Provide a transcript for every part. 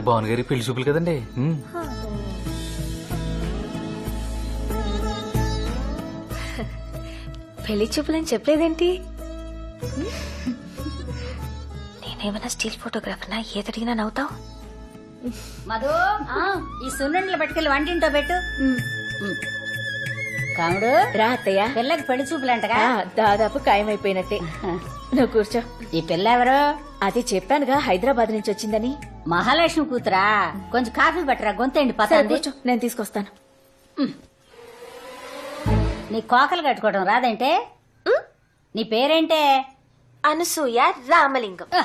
ఇవాళ భావన్ గారి పెళ్ళి చూపులు కదండి. ఉమ్. పెళ్ళి చూపులని చెప్పలేదేంటి? నేనేమైనా స్టీల్ ఫోటోగ్రాఫర్నా? ఏదడిగినా నవ్వుతావు? మధు ఈ సున్నుండలు పట్టుకెళ్ళి వంటింటో పెట్టు. కాముడు రా అత్తయ్య. పిల్లకి పెళ్ళి చూపులంటగా? ఆ, దాదాపు ఖాయమైపోయినట్టే. నువ్వు కూర్చో. ఈ పిల్ల ఎవరు? అది చెప్పానుగా హైదరాబాద్ నుంచి వచ్చిందని. మహాలక్ష్మి కూతురా కొంచెం కాఫీ పట్టరా గొంతండి కూర్చో నేను తీసుకొస్తాను. నీ కోకలు కట్టుకోవడం రాదంటే? నీ పేరేంటే? అనసూయ రామలింగం.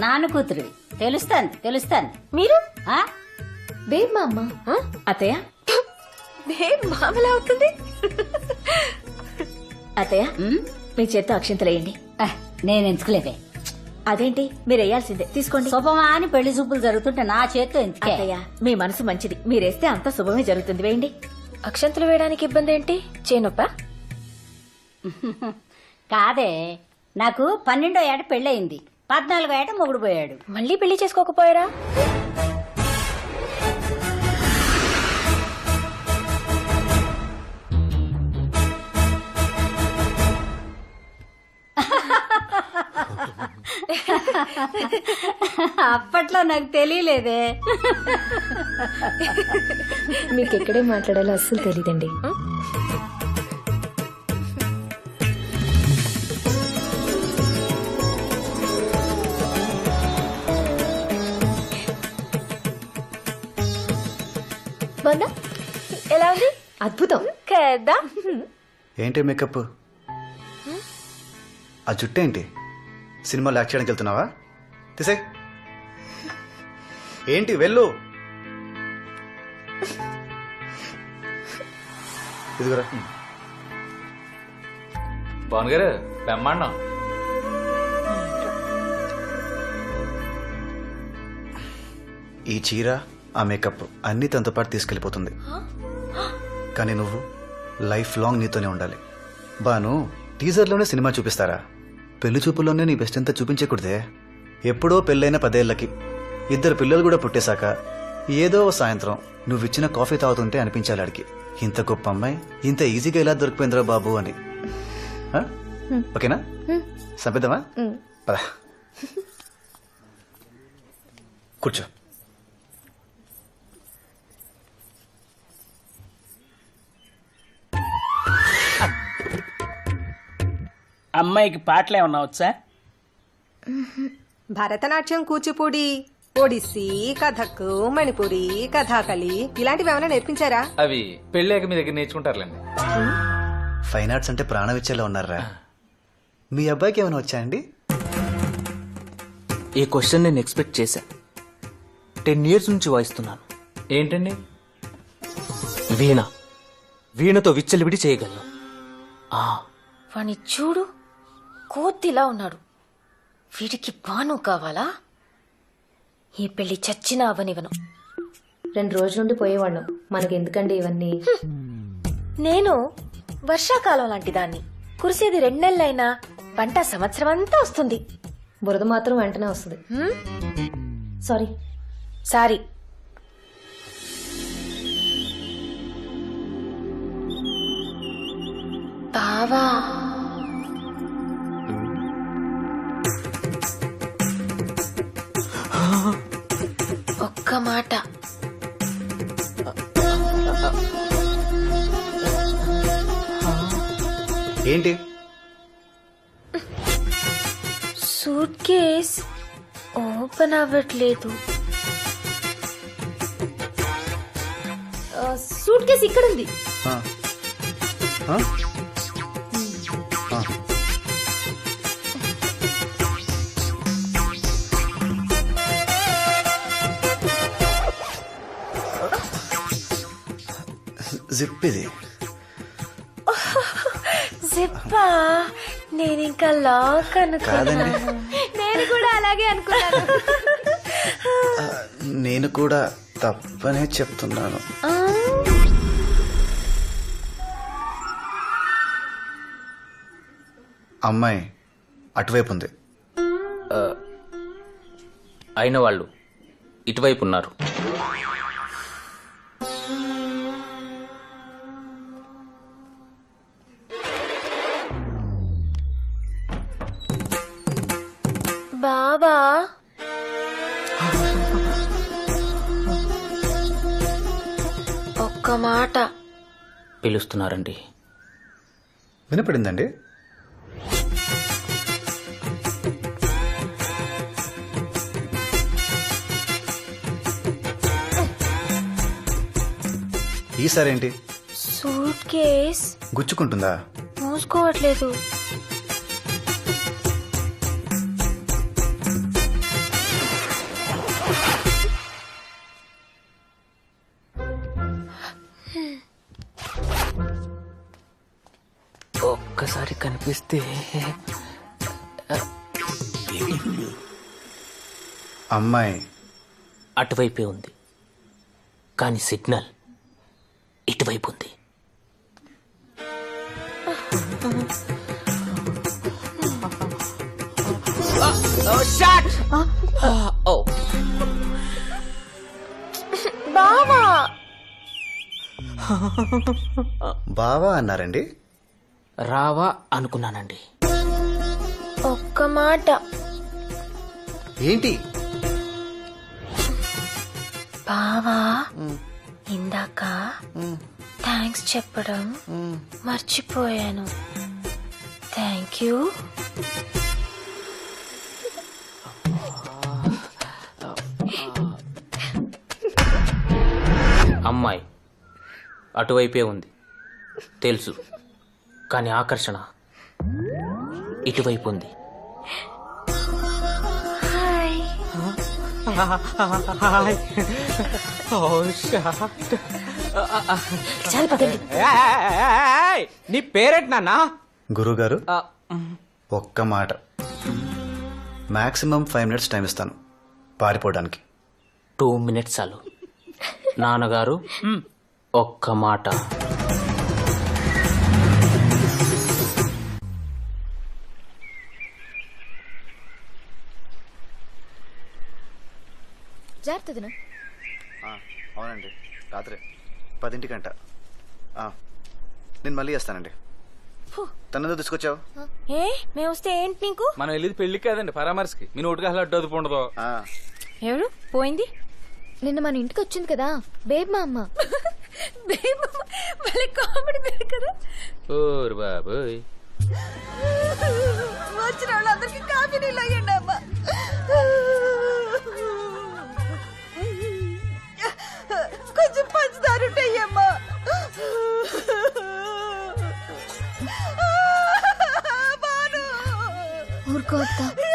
నాన్న కూతురు. తెలుస్తాను తెలుస్తాను. మీరు? ఆ? బేబ్ మా అమ్మ అత్తయ్య? మామూలు అవుతుంది? అత్తయ్య ఉమ్? మీ చేత్తో అక్షింతలేయండి నేను ఎంచుకోలేదే. అదేంటి? మీరు వేయాల్సిందే. తీసుకోండి. శుభమా అని పెళ్ళి చూపులు జరుగుతుంటే నా చేత్తో ఎందుకే? అత్తయ్య మీ మనసు మంచిది. మీరేస్తే అంత శుభమే జరుగుతుంది. వేయండి. అక్షంతలు వేయడానికి ఇబ్బంది ఏంటి చేనొప్ప? కాదే. నాకు పన్నెండో ఏట పెళ్ళయింది. పద్నాలుగో ఏట మొగుడు పోయాడు. మళ్ళీ పెళ్ళి చేసుకోకపోయారా? అప్పట్లో నాకు తెలియలేదే. మీకు ఎక్కడే మాట్లాడాలో అస్సలు తెలియదండి బాగుందా ఎలా ఉంది? అద్భుతం. కదా. ఏంటి మేకప్? ఆ జుట్టు ఏంటి సినిమాలో యాక్ట్ చేయడానికి వెళ్తున్నావా? తీసే. ఏంటి వెళ్ళు. ఇదిగురా. భావన్ గారు బ్రహ్మాండం. ఈ చీర ఆ మేకప్ అన్నీ తనతో పాటు తీసుకెళ్ళిపోతుంది. కానీ నువ్వు లైఫ్ లాంగ్ నీతోనే ఉండాలి. బాను టీజర్లోనే సినిమా చూపిస్తారా? పెళ్ళి చూపుల్లోనే నీ బెస్ట్ అంతా చూపించకూడదే. ఎప్పుడో పెళ్ళైన పదేళ్ళకి ఇద్దరు పిల్లలు కూడా పుట్టేశాక ఏదో ఓ సాయంత్రం నువ్వు ఇచ్చిన కాఫీ తాగుతుంటే అనిపించాలి ఆడికి. ఇంత గొప్ప అమ్మాయి ఇంత ఈజీగా ఎలా దొరికిపోయిందిరా బాబు అని. ఆ? ఓకేనా? సంపిద్దామా పద. కూర్చో. అమ్మాయికి పాటలు ఏమన్నా వచ్చా? భరతనాట్యం కూచిపూడి ఒడిస్సీ కథక్ మణిపురి కథాకళి ఇలాంటివి ఏమైనా నేర్పించారా? అవి పెళ్ళాక మీ దగ్గర నేర్చుకుంటారులేండి. ఫైన్ ఆర్ట్స్ అంటే ప్రాణం ఇచ్చేలా ఉన్నారా మీ అబ్బాయికి ఏమైనా వచ్చా అండి? ఈ క్వశ్చన్ నేను ఎక్స్పెక్ట్ చేశా. టెన్ ఇయర్స్ నుంచి వాయిస్తున్నాను. ఏంటండి? వీణ. వీణతో విచ్చలివిడి చేయగలను. ఆ. వాణ్ణి చూడు కోతిలా ఉన్నాడు. వీడికి బాను కావాలా? ఈ పెళ్ళి చచ్చినా అవనివను రెండు రోజుల నుండి పోయేవాళ్ళం. మనకి ఎందుకండి ఇవన్నీ నేను వర్షాకాలం లాంటి దాన్ని. కురిసేది రెండు నెలలైనా పంట సంవత్సరం అంతా వస్తుంది. బురద మాత్రం వెంటనే వస్తుంది? సారీ. సారీ. బావా. ఒక్క మాట. ఏంటి? సూట్ కేస్ ఓపెన్ అవ్వట్లేదు. సూట్ కేసు ఇక్కడ ఉంది జిప్ ఇది జిప్పా నేను ఇంకా లాక్ అనుకున్నాను నేను కూడా అలాగే అనుకున్నాను. నేను కూడా తప్పనే చెప్తున్నాను. అమ్మాయి అటువైపు ఉంది. అయిన వాళ్ళు ఇటువైపు ఉన్నారు. ఒక్క మాట. పిలుస్తున్నారండి. వినపడిందండి? ఈసారి ఏంటి సూట్ కేస్. గుచ్చుకుంటుందా? మూసుకోవట్లేదు. కనిపిస్తే అమ్మాయి. అటువైపే ఉంది. కానీ సిగ్నల్ ఇటువైపు ఉంది. బావా. బావా అన్నారండి? రావా అనుకున్నానండి. ఒక్క మాట. ఏంటి? బావా ఇందాక థ్యాంక్స్ చెప్పడం మర్చిపోయాను. Thank you. అమ్మాయి అటువైపే ఉంది. తెలుసు. కానీ ఆకర్షణ ఇటువైపు ఉంది. హాయ్. చాలా పదండి. నీ పేరేంటి నాన్న? గురుగారు ఒక్క మాట. మాక్సిమం ఫైవ్ మినిట్స్ టైం ఇస్తాను పారిపోవడానికి. టూ మినిట్స్ చాలు. నాన్నగారు ఒక్క మాట. జాగ్రత్త అవునండి. రాత్రి. పదింటికంట ఆ, నేను మళ్ళీ చేస్తానండి. తనదో తీసుకొచ్చావు? ఏ? మేము వస్తే ఏంటి నీకు? మనం వెళ్ళేది పెళ్ళికి కాదండి పరామర్శకి. మీ నోటికి అసలు అడ్డు ఉండదు ఆ, ఎవరు? పోయింది? నిన్న మన ఇంటికి వచ్చింది కదా బేబ్ మా అమ్మ. కామెడీ కదా? ఓరు బాబోయ్. వచ్చిన వాళ్ళందరికీ కాఫీ నీళ్ళు అయ్యండి అమ్మా. కొంచెం పంచదార ఉంటాయమ్మా ఊరుకో అత్త.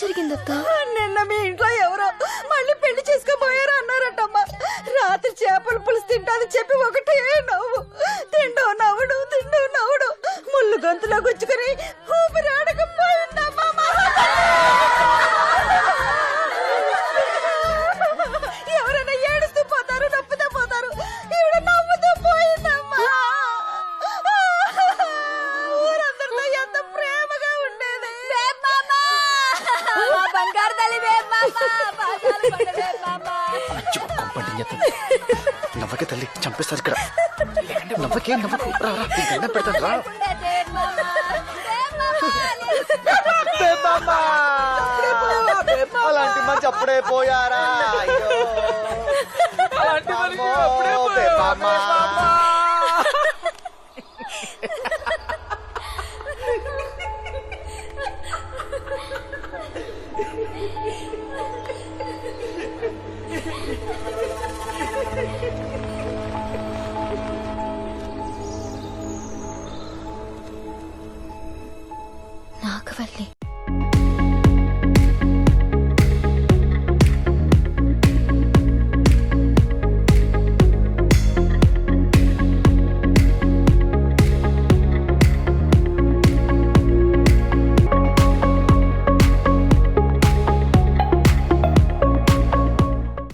ఎలా నిన్న మీ ఇంట్లో ఎవరో మళ్ళీ పెళ్ళి చేసుకోబోయారు అన్నారటమ్మా. రాత్రి చేపల పులుసు తింటాదని చెప్పి ఒకటే నవ్వు. తిండో నవ్వుడు తిండో నవ్వుడు. ముళ్ళు గొంతులో గుచ్చుకుని నవ్వకే తల్లి చంపేస్తారు ఇక్కడ. నవ్వకే నవ్వకు. రా, రా, నీకు దండం పెడతాను రా. అలాంటి మంచి అప్పుడే పోయారా?